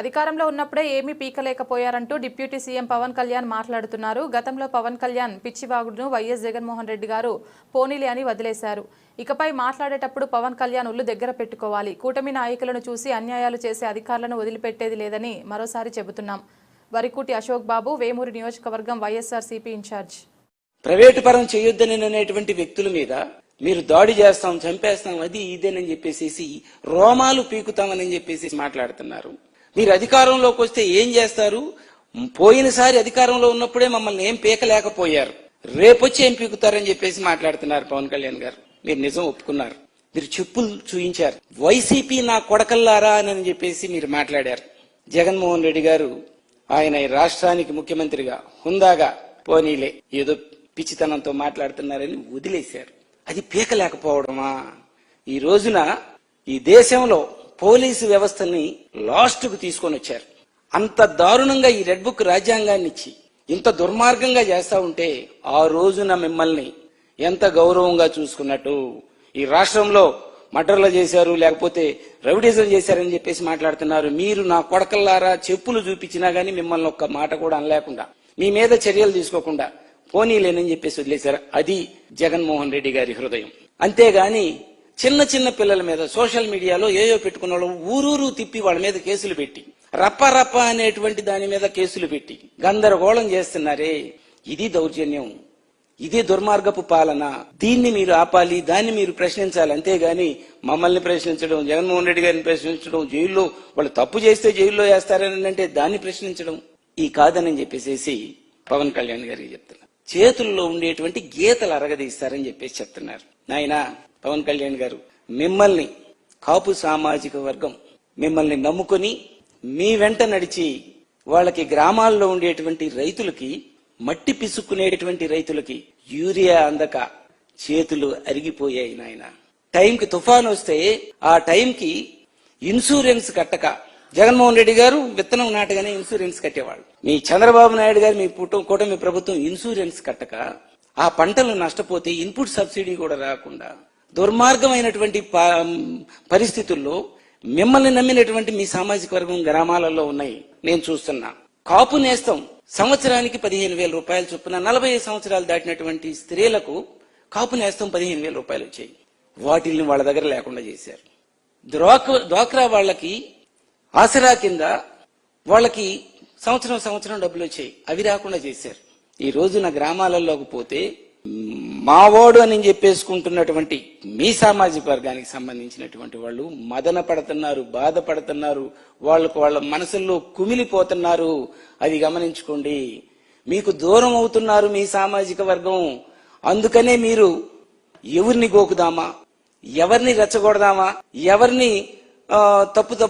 అధికారంలో ఉన్నప్పుడే ఏమీ పీకలేకపోయారంటూ డిప్యూటీ సీఎం పవన్ కళ్యాణ్ మాట్లాడుతున్నారు. గతంలో పవన్ కళ్యాణ్ పిచ్చివాగుడును వైఎస్ జగన్మోహన్ రెడ్డి గారు పోనీలి అని వదిలేశారు. ఇకపై మాట్లాడేటప్పుడు పవన్ కళ్యాణ్ ఒళ్ళు దగ్గర పెట్టుకోవాలి. కూటమి నాయకులను చూసి అన్యాయాలు చేసే అధికారులను వదిలిపెట్టేది లేదని మరోసారి చెబుతున్నాం. వరికూటి అశోక్ బాబు వేమూరి నియోజకవర్గం వైఎస్ఆర్ సిపి ఇన్ఛార్జ్. ప్రైవేటు పరం చేయొద్దని అనేటువంటి వ్యక్తుల మీద మీరు దాడి చేస్తాం చంపేస్తాం అది ఇదేనని చెప్పేసి రోమాలు పీకుతామని చెప్పేసి మాట్లాడుతున్నారు. మీరు అధికారంలోకి వస్తే ఏం చేస్తారు? పోయినసారి అధికారంలో ఉన్నప్పుడే మమ్మల్ని ఏం పీకలేకపోయారు. రేపొచ్చి ఏం పీకుతారని చెప్పేసి మాట్లాడుతున్నారు పవన్ కళ్యాణ్ గారు. మీరు నిజం ఒప్పుకున్నారు. మీరు చెప్పులు చూయించారు. వైసీపీ నా కొడకల్లారా అని చెప్పేసి మీరు మాట్లాడారు. జగన్మోహన్ రెడ్డి గారు ఆయన ఈ రాష్ట్రానికి ముఖ్యమంత్రిగా హుందాగా పోనీలే ఏదో పిచ్చితనంతో మాట్లాడుతున్నారని వదిలేశారు. అది పీకలేకపోవడమా? ఈ రోజున ఈ దేశంలో పోలీసు వ్యవస్థని లాస్ట్కు తీసుకొని వచ్చారు. అంత దారుణంగా ఈ రెడ్ బుక్ రాజ్యాంగాన్ని ఇచ్చి ఇంత దుర్మార్గంగా చేస్తా ఉంటే ఆ రోజున మిమ్మల్ని ఎంత గౌరవంగా చూసుకున్నట్టు ఈ రాష్ట్రంలో మటర్లు చేశారు లేకపోతే రౌడీజం చేశారని చెప్పేసి మాట్లాడుతున్నారు. మీరు నా కొడకల్లారా చెప్పులు చూపించినా గానీ మిమ్మల్ని ఒక్క మాట కూడా అనలేకుండా మీ మీద చర్యలు తీసుకోకుండా పోనీలేనని చెప్పేసి వదిలేశారు. అది జగన్మోహన్ రెడ్డి గారి హృదయం. అంతేగాని చిన్న చిన్న పిల్లల మీద సోషల్ మీడియాలో ఏయో పెట్టుకున్న వాళ్ళు ఊరూరు తిప్పి వాళ్ళ మీద కేసులు పెట్టి రప్ప రప్ప అనేటువంటి దాని మీద కేసులు పెట్టి గందరగోళం చేస్తున్నారే. ఇది దౌర్జన్యం. ఇది దుర్మార్గపు పాలన. దీన్ని మీరు ఆపాలి దాన్ని మీరు ప్రశ్నించాలి. అంతేగాని మమ్మల్ని ప్రశ్నించడం జగన్మోహన్ రెడ్డి గారిని ప్రశ్నించడం జైల్లో వాళ్ళు తప్పు చేస్తే జైల్లో వేస్తారని అంటే దాన్ని ప్రశ్నించడం. ఈ కాదని చెప్పేసి పవన్ కళ్యాణ్ గారికి చెప్తున్నారు చేతుల్లో ఉండేటువంటి గీతలు అరగదీస్తారని చెప్పేసి చెప్తున్నారు. నాయనా పవన్ కళ్యాణ్ గారు మిమ్మల్ని కాపు సామాజిక వర్గం మిమ్మల్ని నమ్ముకొని మీ వెంట నడిచి వాళ్ళకి గ్రామాల్లో ఉండేటువంటి రైతులకి మట్టి పిసుక్కునేటువంటి రైతులకి యూరియా అందక చేతులు అరిగిపోయాయి నాయన. టైంకి తుఫాన్ వస్తే ఆ టైంకి ఇన్సూరెన్స్ కట్టక జగన్మోహన్ రెడ్డి గారు విత్తనం నాటగానే ఇన్సూరెన్స్ కట్టేవాళ్ళు. మీ చంద్రబాబు నాయుడు గారు మీ పుట్ట కూటమి ప్రభుత్వం ఇన్సూరెన్స్ కట్టక ఆ పంటలు నష్టపోతే ఇన్పుట్ సబ్సిడీ కూడా రాకుండా దుర్మార్గమైనటువంటి ప- పరిస్థితుల్లో మిమ్మల్ని నమ్మినటువంటి మీ సామాజిక వర్గం గ్రామాలలో ఉన్నాయి. నేను చూస్తున్నా. కాపు నేస్తం సంవత్సరానికి పదిహేను వేల రూపాయలు చొప్పున నలభై ఐదు సంవత్సరాలు దాటినటువంటి స్త్రీలకు కాపు నేస్తం పదిహేను వేల రూపాయలు వచ్చాయి. వాటిల్ని వాళ్ళ దగ్గర లేకుండా చేశారు. డ్వాక్ డ్వాక్రా వాళ్ళకి ఆసరా కింద వాళ్ళకి సంవత్సరం సంవత్సరం డబ్బులు వచ్చాయి. అవి రాకుండా చేశారు. ఈ రోజున గ్రామాలలోకి పోతే మావోడు అని చెప్పేసుకుంటున్నటువంటి మీ సామాజిక వర్గానికి సంబంధించినటువంటి వాళ్ళు మదన పడుతున్నారు బాధపడుతున్నారు వాళ్ళకు వాళ్ళ మనసుల్లో కుమిలిపోతున్నారు. అది గమనించుకోండి. మీకు దూరం అవుతున్నారు మీ సామాజిక వర్గం. అందుకనే మీరు ఎవరిని గోకుదామా? ఎవరిని రెచ్చగొడదామా? ఎవరిని తప్పు తప్పు తప్పుడు